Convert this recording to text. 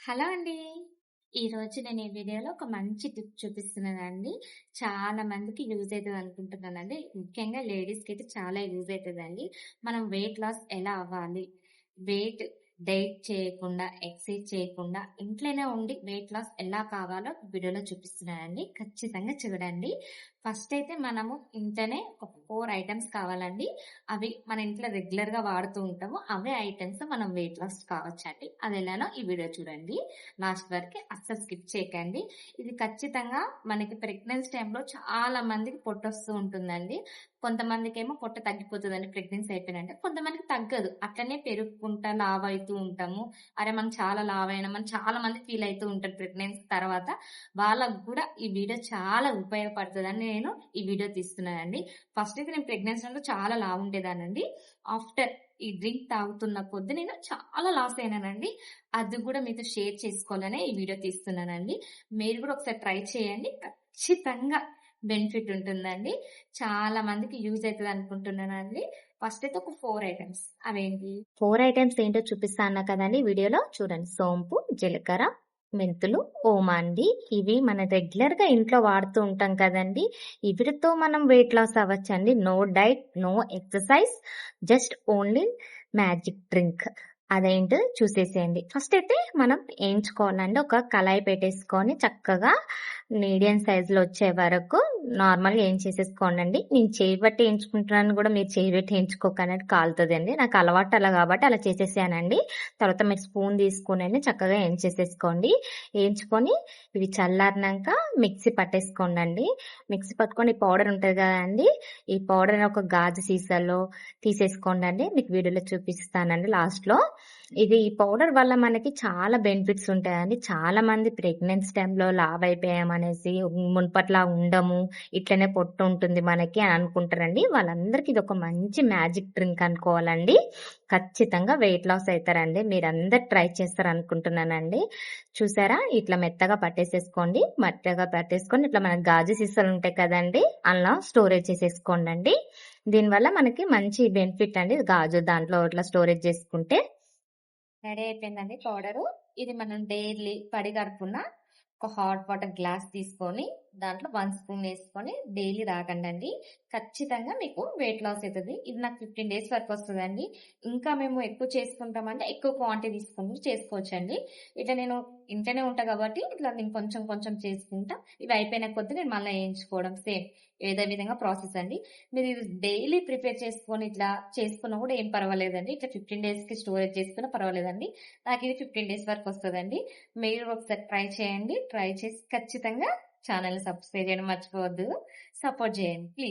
Hello అండి. ఈరోజు నేను ఈ వీడియోలో ఒక మంచి టిప్ చూపిస్తున్నానండి. చాలా మందికి యూజ్ అయితది అనుకుంటున్నానండి. ముఖ్యంగా లేడీస్కి అయితే చాలా యూజ్ అవుతుందండి మనం వెయిట్ లాస్ ఎలా అవ్వాలి? వెయిట్ డైట్ చేయకుండా, ఎక్సైజ్ చేయకుండా ఇంట్లోనే ఉండి వెయిట్ లాస్ ఎలా కావాలో వీడియోలో చూపిస్తున్నానండి. ఖచ్చితంగా చూడండి. ఫస్ట్ అయితే మనము ఇంట్లోనే ఒక ఫోర్ ఐటమ్స్ కావాలండి. అవి మన ఇంట్లో రెగ్యులర్‌గా వాడుతూ ఉంటాము. అవే ఐటెమ్స్ మనం వెయిట్ లాస్ కావచ్చండి. ఎలానో ఈ వీడియో చూడండి. లాస్ట్ వరకు అస్సలు స్కిప్ చేయకండి. ఇది ఖచ్చితంగా మనకి ప్రెగ్నెన్సీ టైంలో చాలా మందికి పొట్టొస్తూ ఉంటుందండి. కొంతమందికేమో పొట్ట తగ్గిపోతుందండి ప్రెగ్నెన్సీ అయిపోయినంటే. కొంతమందికి తగ్గదు. అట్లనే పెరుగుకుంటా అవుతూ ఉంటాము. అరే! మనం చాలా లావైనామని చాలా మంది ఫీల్ అవుతూ ఉంటారు ప్రెగ్నెన్సీ తర్వాత. వాళ్ళకు కూడా ఈ వీడియో చాలా ఉపయోగపడుతుందని నేను ఈ వీడియో తీస్తున్నానండి. ఫస్ట్ అయితే నేను ప్రెగ్నెన్సీ టైమ్‌లో చాలా ఉండేదానండి ఆఫ్టర్ ఈ డ్రింక్ తాగుతున్న కొద్ది నేను చాలా లాస్ అయినానండి. అది కూడా మీతో షేర్ చేసుకోవాలనే ఈ వీడియో తీస్తున్నానండి. మీరు కూడా ఒకసారి ట్రై చేయండి. ఖచ్చితంగా బెనిఫిట్ ఉంటుందండి. చాలా మందికి యూజ్ అనుకుంటున్నాను అనుకుంటున్నానండి. ఫస్ట్ అయితే ఒక ఫోర్ ఐటమ్స్ అవేంటి? ఫోర్ ఐటమ్స్ ఏంటో చూపిస్తా అన్నా కదండి వీడియోలో చూడండి. సోంపు, జీలకర్ర, మెంతులు, ఓమాండి ఇవి మనం రెగ్యులర్‌గా ఇంట్లో వాడుతూ ఉంటాం కదండీ! వీటితో మనం weight loss అవ్వచ్చండి. No diet, no exercise just only magic drink. అదేంటో చూసేసేయండి. ఫస్ట్ అయితే మనం ఏంచుకోవాలండి. ఒక కళాయి పెట్టేసుకొని చక్కగా మీడియం సైజులో వచ్చే వరకు నార్మల్‌గా ఏంచేసేసుకోండండి. నేను చేయి బట్టి ఏంచుకుంటున్నాను కూడా మీరు చేయి పెట్టి ఏంచుకోకండి కాలుతదండి. నాకు అలవాటు అలా కాబట్టి అలా చేసేసానండి. తర్వాత మీరు స్పూన్ తీసుకునండి చక్కగా ఏంచేసేసుకోండి. ఏంచుకొని ఇవి చల్లారినాక మిక్సీ పట్టేసుకోండండి. మిక్సీ పట్టుకొని పౌడర్ ఉంటుంది కదండి ఈ పౌడర్‌ని ఒక గాజు సీసాలో తీసేసుకోండి మీకు వీడియోలో చూపిస్తానండి లాస్ట్‌లో. ఇది ఈ పౌడర్ వల్ల మనకి చాలా బెనిఫిట్స్ ఉంటాయండి. చాలా మంది ప్రెగ్నెన్సీ టైమ్‌లో లావైపోయామనేసి మునుపట్లా ఉండము. ఇట్లనే పొట్టు ఉంటుంది మనకి అని అనుకుంటారండి. వాళ్ళందరికీ ఇది ఒక మంచి మ్యాజిక్ డ్రింక్ అనుకోవాలండి. ఖచ్చితంగా వెయిట్ లాస్ అవుతారండి మీరందరు ట్రై చేస్తారనుకుంటున్నానండి. చూసారా? ఇట్లా మెత్తగా పట్టేసేసుకోండి. మెత్తగా పట్టేసుకొని ఇట్లా మనకు గాజు సీసాలు ఉంటాయి కదండి అలా స్టోరేజ్ చేసేసుకోండండి. దీనివల్ల మనకి మంచి బెనిఫిట్ అండి. గాజు దాంట్లో ఇట్లా స్టోరేజ్ చేసుకుంటే. రెడీ అయిపోయిందండి పౌడరు. ఇది మనం డైలీ పడిగడుపున ఒక హాట్ వాటర్ గ్లాస్ తీసుకొని దాంట్లో వన్ స్పూన్ వేసుకొని డైలీ తాగండండి. ఖచ్చితంగా మీకు వెయిట్ లాస్ అవుతుంది ఇది నాకు 15 డేస్ వరకు వస్తుందండి ఇంకా మేము ఎక్కువ చేసుకుంటామంటే ఎక్కువ క్వాంటిటీ తీసుకుని చేసుకోవచ్చండి. ఇట్లా నేను ఇంట్లోనే ఉంటా కాబట్టి ఇట్లా నేను కొంచెం కొంచెం చేసుకుంటా. ఇవి అయిపోయిన కొద్ది నేను మళ్ళీ వేయించుకోవడం సేమ్ ఏదో విధంగా ప్రాసెస్ అండి. మీరు ఇది డైలీ ప్రిపేర్ చేసుకొని ఇట్లా చేసుకున్నా కూడా ఏం పర్వాలేదండి. ఇట్లా 15 డేస్‌కి స్టోరేజ్ చేసుకున్నా పర్వాలేదండి. నాకు ఇది ఫిఫ్టీన్ డేస్ వరకు వస్తుందండి మీరు ఒకసారి ట్రై చేయండి. ట్రై చేసి ఖచ్చితంగా ఛానల్ సబ్స్క్రైబ్ చేయడం మర్చిపోవద్దు. సపోర్ట్ చేయండి ప్లీజ్.